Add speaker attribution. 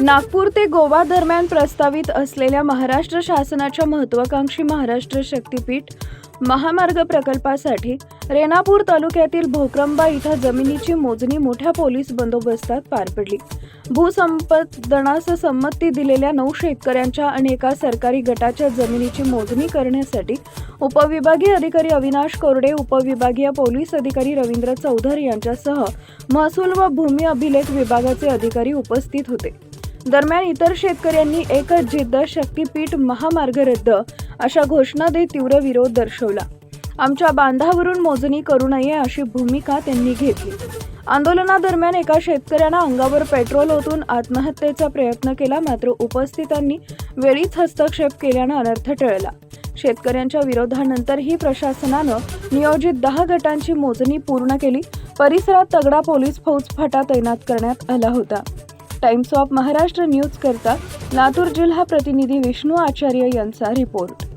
Speaker 1: नागपूर ते गोवा दरम्यान प्रस्तावित असलेल्या महाराष्ट्र शासनाच्या महत्वाकांक्षी महाराष्ट्र शक्तीपीठ महामार्ग प्रकल्पासाठी रेणापूर तालुक्यातील भोकरंबा इथं जमिनीची मोजणी मोठ्या पोलीस बंदोबस्तात पार पडली. भूसंपादनास संमती दिलेल्या नऊ शेतकऱ्यांच्या आणि एका सरकारी गटाच्या जमिनीची मोजणी करण्यासाठी उपविभागीय अधिकारी अविनाश कोरडे उपविभागीय पोलीस अधिकारी रवींद्र चौधरी यांच्यासह महसूल व भूमी अभिलेख विभागाचे अधिकारी उपस्थित होते. दरम्यान इतर शेतकऱ्यांनी एकच जिद्द शक्तीपीठ महामार्ग रद्द अशा घोषणा देत तीव्र विरोध दर्शवला. आमच्या बांधावरून मोजणी करू नये अशी भूमिका त्यांनी घेतली. आंदोलनादरम्यान एका शेतकऱ्यानं अंगावर पेट्रोल ओतून आत्महत्येचा प्रयत्न केला मात्र उपस्थितांनी वेळीच हस्तक्षेप केल्यानं अनर्थ टळला. शेतकऱ्यांच्या विरोधानंतरही प्रशासनानं नियोजित दहा गटांची मोजणी पूर्ण केली. परिसरात तगडा पोलीस फौजफाटा तैनात करण्यात आला होता. टाइम्स ऑफ महाराष्ट्र न्यूज करता लातूर जिल्हा प्रतिनिधी विष्णू आचार्य यांचा रिपोर्ट.